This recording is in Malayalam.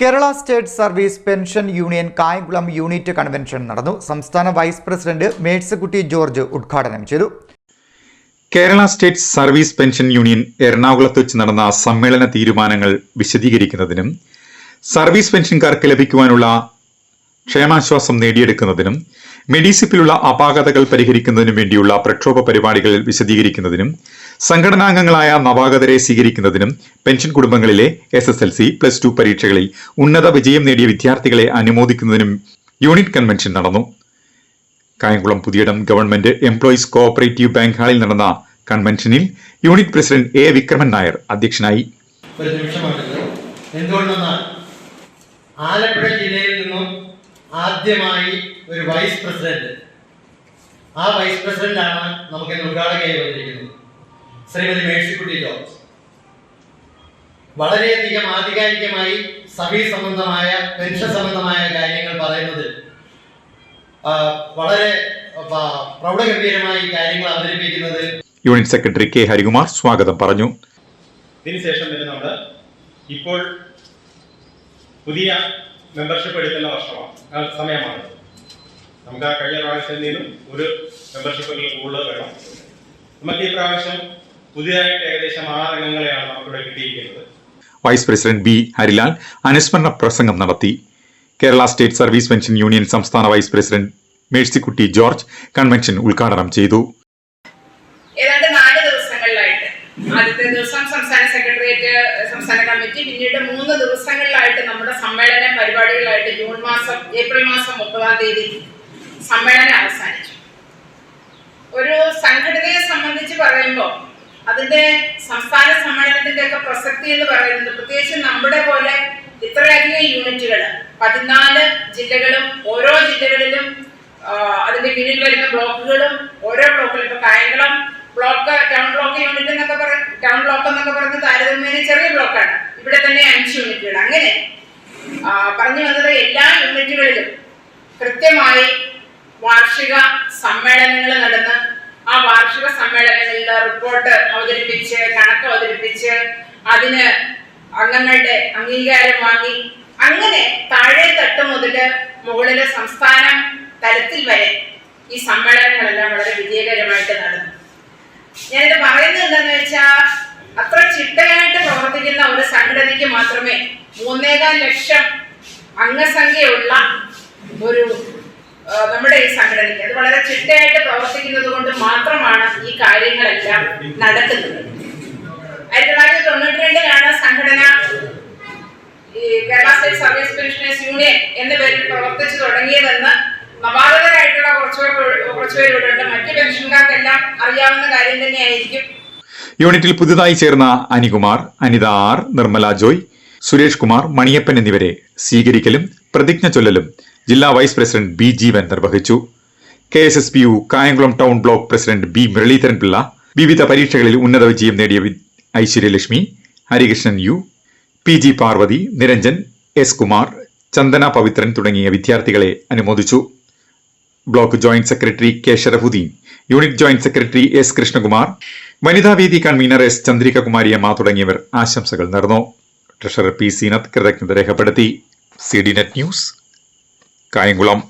Kerala state service pension union Kayamkulam unit convention നടന്നു. സംസ്ഥാന വൈസ് പ്രസിഡന്റ് മേഴ്സക്കുട്ടി ജോർജ് ഉദ്ഘാടനം ചെയ്തു. Kerala state service pension union എറണാകുളത്ത് വെച്ച് നടന്ന സമ്മേളന തീരുമാനങ്ങൾ വിശദീകരിക്കുന്നതിനും സർവീസ് പെൻഷൻകാർക്ക് ലഭിക്കുവാനുള്ള ക്ഷേമാശ്വാസം നേടിയെടുക്കുന്നതിനും മെഡിസിപ്പിലുള്ള അപാകതകൾ പരിഹരിക്കുന്നതിനും വേണ്ടിയുള്ള പ്രക്ഷോഭ പരിപാടികൾ വിശദീകരിക്കുന്നതിനും സംഘടനാംഗങ്ങളായ നവാഗതരെ സ്വീകരിക്കുന്നതിനും പെൻഷൻ കുടുംബങ്ങളിലെ S S L C plus two പരീക്ഷകളിൽ ഉന്നത വിജയം നേടിയ വിദ്യാർത്ഥികളെ അനുമോദിക്കുന്നതിനും യൂണിറ്റ് കൺവെൻഷൻ നടന്നു. Kayamkulam Puthiyadam government employees cooperative bank ഹാളിൽ നടന്ന കൺവെൻഷനിൽ unit president A Vikraman Nair അധ്യക്ഷനായി. ഒരു ആലപ്പുഴ ജില്ലയിൽ നിന്നും ആദ്യമായി ഒരു വൈസ് പ്രസിഡന്റ് ആ വൈസ് പ്രസിഡന്റ് ആണ് നമുക്ക് ഇന്ന് ഉദ്ഘാടകയായി വന്നിരിക്കുന്നത്. ശ്രീമതി മേഴ്സിക്കുട്ടി ജോർജ് വളരെയധികം ആധികാരികമായി സഭീ സംബന്ധമായ പെൻഷൻ സംബന്ധമായ കാര്യങ്ങൾ പറയുന്നത് വളരെ പ്രൗഢഗംഭീരമായി കാര്യങ്ങൾ അവതരിപ്പിക്കുന്നത് യൂണിറ്റ് സെക്രട്ടറി കെ ഹരികുമാർ സ്വാഗതം പറഞ്ഞു. ഇതിനുശേഷം വരുന്നുണ്ട് ഇപ്പോൾ പുതിയ മെമ്പർഷിപ്പ് എടുക്കുന്ന വർഷമാണ്. സമയമാണ്. നമുക്ക് ആ കഴിഞ്ഞ പ്രാവശ്യത്തിൽ നിന്നും ഒരു മെമ്പർഷിപ്പ് കൂടുതൽ വേണം. നമുക്ക് ഈ പ്രാവശ്യം പുതിയതായിട്ട് ഏകദേശം ആറ് അംഗങ്ങളെയാണ് നമുക്കിവിടെ കിട്ടിയിരിക്കുന്നത്. വൈസ് പ്രസിഡന്റ് ബി ഹരിലാൽ അനുസ്മരണ പ്രസംഗം നടത്തി. Kerala state service pension union സംസ്ഥാന vice president Mercykutty George convention ഉദ്ഘാടനം ചെയ്തു. ഏതാണ്ട് നാല് ദിവസങ്ങളിലായിട്ട്. ആദ്യത്തെ ദിവസം സംസ്ഥാന സെക്രട്ടേറിയറ്റ് സംസ്ഥാന കമ്മിറ്റി പിന്നീട് മൂന്ന് ദിവസങ്ങളിലായിട്ട് നമ്മുടെ സമ്മേളന പരിപാടികളായിട്ട് ജൂൺ മാസം ഏപ്രിൽ മാസം മുപ്പതാം തീയതി സമ്മേളനം അവസാനിച്ചു. ഒരു സംഘടനയെ സംബന്ധിച്ച് പറയുമ്പോൾ അതിന്റെ സംസ്ഥാന സമ്മേളനത്തിന്റെ ഒക്കെ പ്രസക്തി എന്ന് പറയുന്നത് പ്രത്യേകിച്ച് നമ്മുടെ പോലെ ഇത്രയധികം യൂണിറ്റുകൾ പതിനാല് ജില്ലകളും ഓരോ ജില്ലകളിലും അതിന്റെ കീഴിൽ വരുന്ന ബ്ലോക്കുകളും ഓരോ ബ്ലോക്കിലും ഇപ്പൊ Kayamkulam block town block unit എന്നൊക്കെ പറ ടൗൺ ബ്ലോക്ക് എന്നൊക്കെ പറയുന്നത് താരതമ്യേന ചെറിയ ബ്ലോക്കാണ്. ഇവിടെ തന്നെ അഞ്ച് യൂണിറ്റുകൾ അങ്ങനെ പറഞ്ഞു വന്നത് എല്ലാ യൂണിറ്റുകളിലും കൃത്യമായി വാർഷിക സമ്മേളനങ്ങൾ നടന്ന് വാർഷിക സമ്മേളനങ്ങളിൽ റിപ്പോർട്ട് അവതരിപ്പിച്ച് കണക്ക് അവതരിപ്പിച്ച് അതിന് അംഗങ്ങളുടെ അംഗീകാരം വാങ്ങി. അങ്ങനെ താഴെ തട്ട് മുതൽ മുകളിലെ സംസ്ഥാനം തലത്തിൽ വരെ ഈ സമ്മേളനങ്ങളെല്ലാം വളരെ വിജയകരമായിട്ട് നടന്നു. ഞാനിത് പറയുന്നത് എന്താന്ന് വെച്ചാൽ അത്ര ചിട്ടയായിട്ട് പ്രവർത്തിക്കുന്ന ഒരു സംഘടനയ്ക്ക് മാത്രമേ മൂന്നേകാൽ ലക്ഷം അംഗസംഖ്യയുള്ള ഒരു നമ്മുടെ ഈ സംഘടനയ്ക്ക്. അത് വളരെ ചിട്ടയായിട്ട് പ്രവർത്തിക്കുന്നത് മാത്രമാണ് ഈ കാര്യങ്ങളെല്ലാം നടക്കുന്നത്. ആയിരത്തി തൊള്ളായിരത്തി തൊണ്ണൂറ്റി രണ്ടിലാണ് സംഘടന Kerala state service pensioners union എന്ന പേരിൽ പ്രവർത്തിച്ചു തുടങ്ങിയതെന്ന് നവാഗതരായിട്ടുള്ള കുറച്ചുപേർ കുറച്ചുപേരുണ്ട് മറ്റ് പെൻഷൻകാർക്കെല്ലാം അറിയാവുന്ന കാര്യം തന്നെയായിരിക്കും. യൂണിറ്റിൽ പുതുതായി ചേർന്ന അനികുമാർ അനിത ആർ നിർമ്മല ജോയ് സുരേഷ് കുമാർ മണിയപ്പൻ എന്നിവരെ സ്വീകരിക്കലും പ്രതിജ്ഞ ചൊല്ലലും ജില്ലാ വൈസ് പ്രസിഡന്റ് ബി ജീവൻ നിർവഹിച്ചു. K S S P U Kayamkulam town block president B Muraleedharan Pillai വിവിധ പരീക്ഷകളിൽ ഉന്നത വിജയം നേടിയ Aishwaryalakshmi Harikrishnan U P G Parvathy Niranjan S Kumar Chandana Pavithran തുടങ്ങിയ വിദ്യാർത്ഥികളെ അനുമോദിച്ചു. Block joint secretary K Sharafuddin unit joint secretary S Krishnakumar Vanithavedi convener S Chandrikakumariamma തുടങ്ങിയവർ ആശംസകൾ നേർന്നു. ട്രഷറർ പി സീനത്ത് കൃതജ്ഞത രേഖപ്പെടുത്തി. C D net news Kayamkulam.